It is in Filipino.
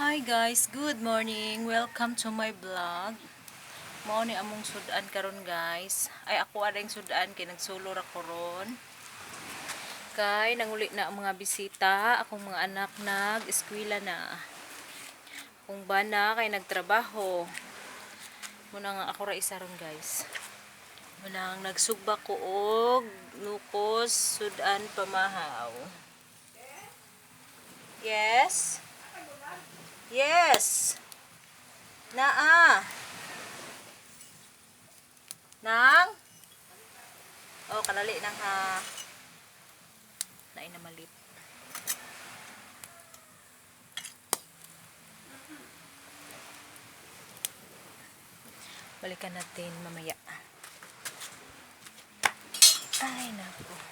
Hi guys, good morning. Welcome to my vlog. Mao ni among sudan karon guys. Ay ako ading sudan kay nagsulo ra ko ron. Kay nanguli na ang mga bisita, akong mga anak nag-eskwela na. Akong bana kay nagtrabaho. Muna nga ako ra isa ron guys. Muna nga nagsugba ko og nukos sudan pamahaw. Yes. Yes. Naa. Nang? Oh, kanali nang ha. Na malit. Balikan natin mamaya. Ay, naku.